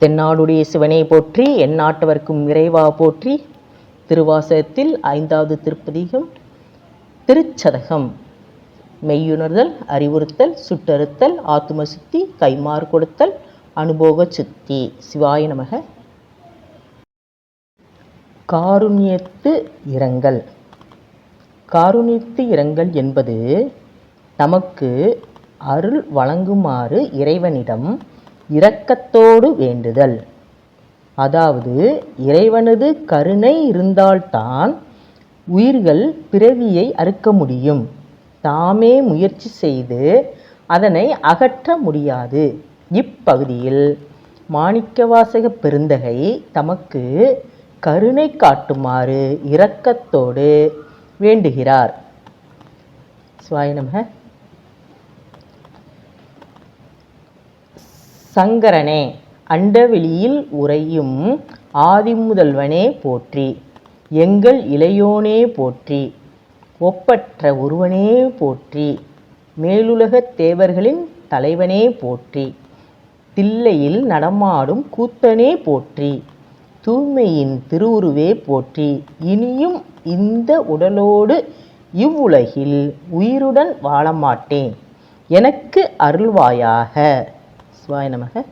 தென்னாடுடைய சிவனை போற்றி எந்நாட்டவர்க்கும் இறைவா போற்றி திருவாசகத்தில் ஐந்தாவது திருப்பதிகம் திருச்சதகம் மெய்யுணர்தல் அறிவுறுத்தல் சுட்டறுத்தல் ஆத்தும சுத்தி கைமாறு கொடுத்தல் அனுபோக சுத்தி சிவாய நமக. காருண்யத்து இரங்கல். காருண்யத்து இரங்கல் என்பது நமக்கு அருள் வழங்குமாறு இறைவனிடம் இரக்கத்தோடு வேண்டுதல். அதாவது இறைவனது கருணை இருந்தால்தான் உயிர்கள் பிறவியை அறுக்க முடியும். தாமே முயற்சி செய்து அதனை அகற்ற முடியாது. இப்பகுதியில் மாணிக்கவாசக பெருந்தகை தமக்கு கருணை காட்டுமாறு இரக்கத்தோடு வேண்டுகிறார். சிவாய நமக. சங்கரனே அண்டவெளியில் உறையும் ஆதிமுதல்வனே போற்றி எங்கள் இளையோனே போற்றி ஒப்பற்ற ஒருவனே போற்றி மேலுலகத் தேவர்களின் தலைவனே போற்றி தில்லையில் நடமாடும் கூத்தனே போற்றி தூய்மையின் திருவுருவே போற்றி இனியும் இந்த உடலோடு இவ்வுலகில் உயிருடன் வாழ மாட்டேன் எனக்கு அருள்வாயாக. சிவாய நமக.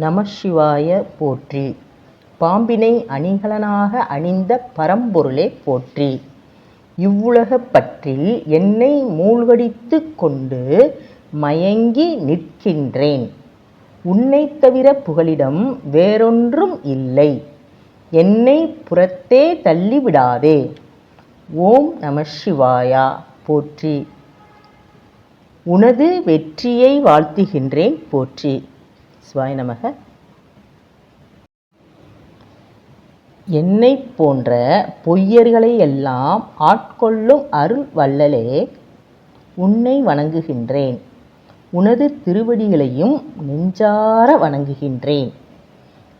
நமசிவாய போற்றி. பாம்பினை அணிகலனாக அணிந்த பரம்பொருளே போற்றி. இவ்வுலகப் பற்றில் என்னை மூழ்கடித்து கொண்டு மயங்கி நிற்கின்றேன். உன்னைத் தவிர புகலிடம் வேறொன்றும் இல்லை. என்னை புறத்தே தள்ளிவிடாதே. ஓம் நம சிவாயா போற்றி. உனது வெற்றியை வாழ்த்துகின்றேன் போற்றி. சிவாய் நமக. என்னை போன்ற பொய்யர்களை எல்லாம் ஆட்கொள்ளும் அருள் வள்ளலே உன்னை வணங்குகின்றேன். உனது திருவடிகளையும் நெஞ்சார வணங்குகின்றேன்.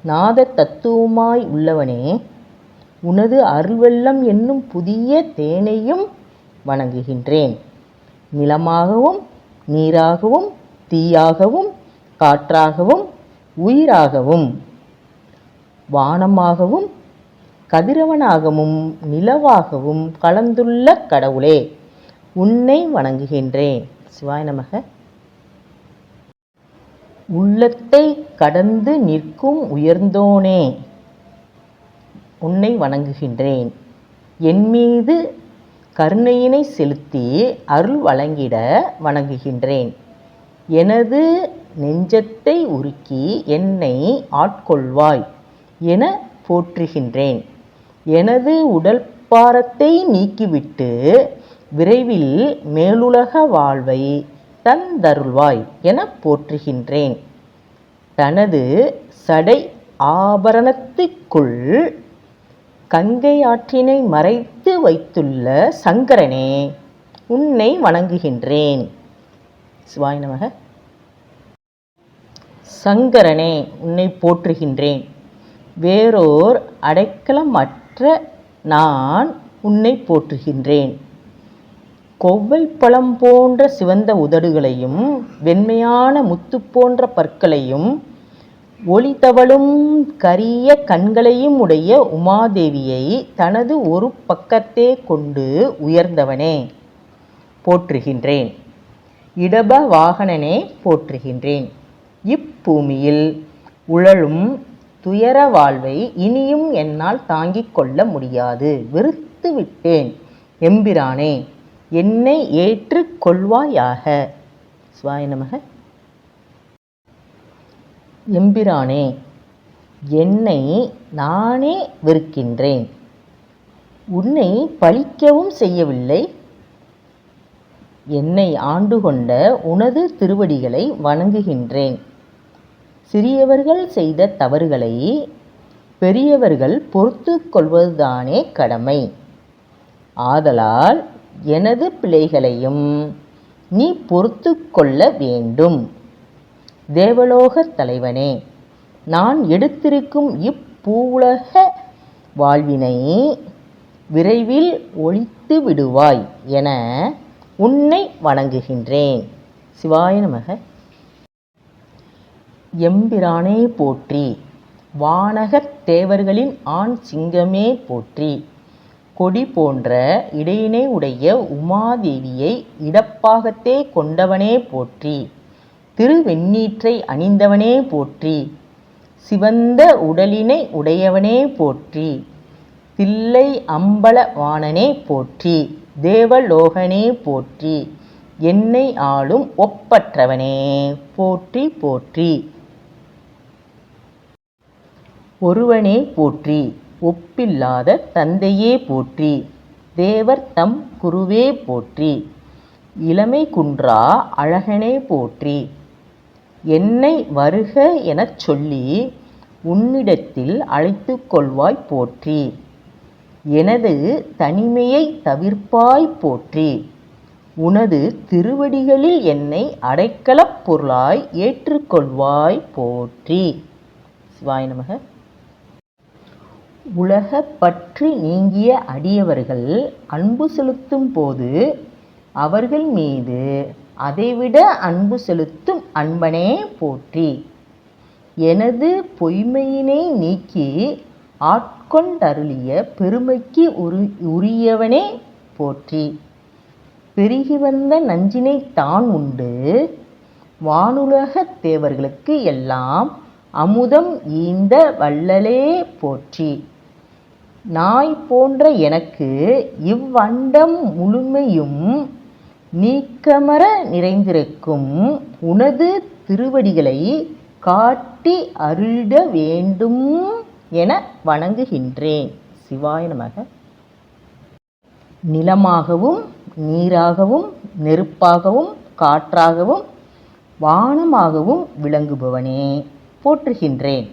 நாத தத்துவமாய் உள்ளவனே உனது அருள்வெள்ளம் என்னும் புதிய தேனையும் வணங்குகின்றேன். நிலமாகவும் நீராகவும் தீயாகவும் காற்றாகவும் உயிராகவும் வானமாகவும் கதிரவனாகவும் நிலவாகவும் கலந்துள்ள கடவுளே உன்னை வணங்குகின்றேன். சிவாய் நமக. உள்ளத்தை கடந்து நிற்கும் உயர்ந்தோனே உன்னை வணங்குகின்றேன். என் மீது கருணையினை செலுத்தி அருள் வழங்கிட வணங்குகின்றேன். எனது நெஞ்சத்தை உருக்கி என்னை ஆட்கொள்வாய் என போற்றுகின்றேன். எனது உடல் பாரத்தை நீக்கிவிட்டு விரைவில் மேலுலக வாழ்வை தந்தருள்வாய் என போற்றுகின்றேன். தனது சடை ஆபரணத்துக்குள் கங்கை ஆற்றினை மறை வைத்துள்ள சங்கரனே உன்னை வணங்குகின்றேன். சிவாய் நமக. சங்கரனே உன்னை போற்றுகின்றேன். வேறோர் அடைக்கலமற்ற நான் உன்னை போற்றுகின்றேன். கொவ்வை பழம் போன்ற சிவந்த உதடுகளையும் வெண்மையான முத்து போன்ற பற்களையும் ஒளிதவழும் கரிய கண்களையும் உடைய உமாதேவியை தனது ஒரு பக்கத்தே கொண்டு உயர்ந்தவனே போற்றுகின்றேன். இடப வாகனனே போற்றுகின்றேன். இப்பூமியில் உழலும் துயர வாழ்வை இனியும் என்னால் தாங்கிக் கொள்ள முடியாது. வெறுத்து விட்டேன் எம்பிரானே என்னை ஏற்றுக்கொள்வாயாக நமக. எம்பிரானே என்னை நானே வெறுக்கின்றேன். உன்னை பழிக்கவும் செய்யவில்லை. என்னை ஆண்டு கொண்ட உனது திருவடிகளை வணங்குகின்றேன். சிறியவர்கள் செய்த தவறுகளை பெரியவர்கள் பொறுத்து கொள்வதுதானே கடமை. ஆதலால் எனது பிழைகளையும் நீ பொறுத்து கொள்ள வேண்டும். தேவலோகத் தலைவனே நான் எடுத்திருக்கும் இப்பூவுலக வாழ்வினை விரைவில் ஒழித்து விடுவாய் என உன்னை வணங்குகின்றேன். சிவாய நமக. எம்பிரானே போற்றி வானகத் தேவர்களின் ஆண் சிங்கமே போற்றி கொடி போன்ற இடையினை உடைய உமாதேவியை இடப்பாகத்தே கொண்டவனே போற்றி. திருவெண்ணீற்றை அணிந்தவனே போற்றி. சிவந்த உடலினை உடையவனே போற்றி. தில்லை அம்பல வாணனே போற்றி. தேவலோகனே போற்றி. என்னை ஆளும் ஒப்பற்றவனே போற்றி போற்றி. ஒருவனே போற்றி. ஒப்பில்லாத தந்தையே போற்றி. தேவர் தம் குருவே போற்றி. இளமை குன்றா அழகனே போற்றி. என்னை வருக எனச் சொல்லி உன்னிடத்தில் அழைத்து கொள்வாய் போற்றி. எனது தனிமையை தவிர்ப்பாய் போற்றி. உனது திருவடிகளில் என்னை அடைக்கலப் பொருளாய் ஏற்றுக்கொள்வாய் போற்றி. சிவாய நமக. உலகப் நீங்கிய அடியவர்கள் அன்பு செலுத்தும் போது அவர்கள் மீது அதைவிட அன்பு செலுத்தும் அன்பனே போற்றி. எனது பொய்மையினை நீக்கி ஆட்கொண்டருளிய பெருமைக்கு உரி உரியவனே போற்றி. பெருகி வந்த நஞ்சினை தான் உண்டு. வானுலகத் தேவர்களுக்கு எல்லாம் அமுதம் ஈந்த வள்ளலே போற்றி. நாய் போன்ற எனக்கு இவ்வண்டம் முழுமையும் நீக்கமர நிறைந்திருக்கும் உனது திருவடிகளை காட்டி அருளிட வேண்டும் என வணங்குகின்றேன். சிவாய நமக. நிலமாகவும் நீராகவும் நெருப்பாகவும் காற்றாகவும் வானமாகவும் விளங்குபவனே போற்றுகின்றேன்.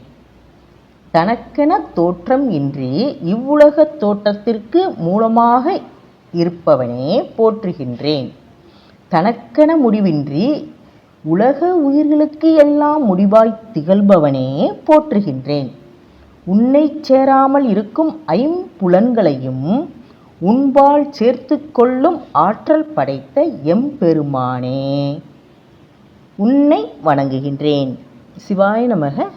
தனக்கென தோற்றம் இன்றி இவ்வுலகத் தோற்றத்திற்கு மூலமாக இருப்பவனே போற்றுகின்றேன். தனக்கென முடிவின்றி உலக உயிர்களுக்கு எல்லாம் முடிவாய் திகழ்பவனே போற்றுகின்றேன். உன்னை சேராமல் இருக்கும் ஐம்புலன்களையும் உன்பால் சேர்த்து கொள்ளும் ஆற்றல் படைத்த எம்பெருமானே. உன்னை வணங்குகின்றேன். சிவாய நமக.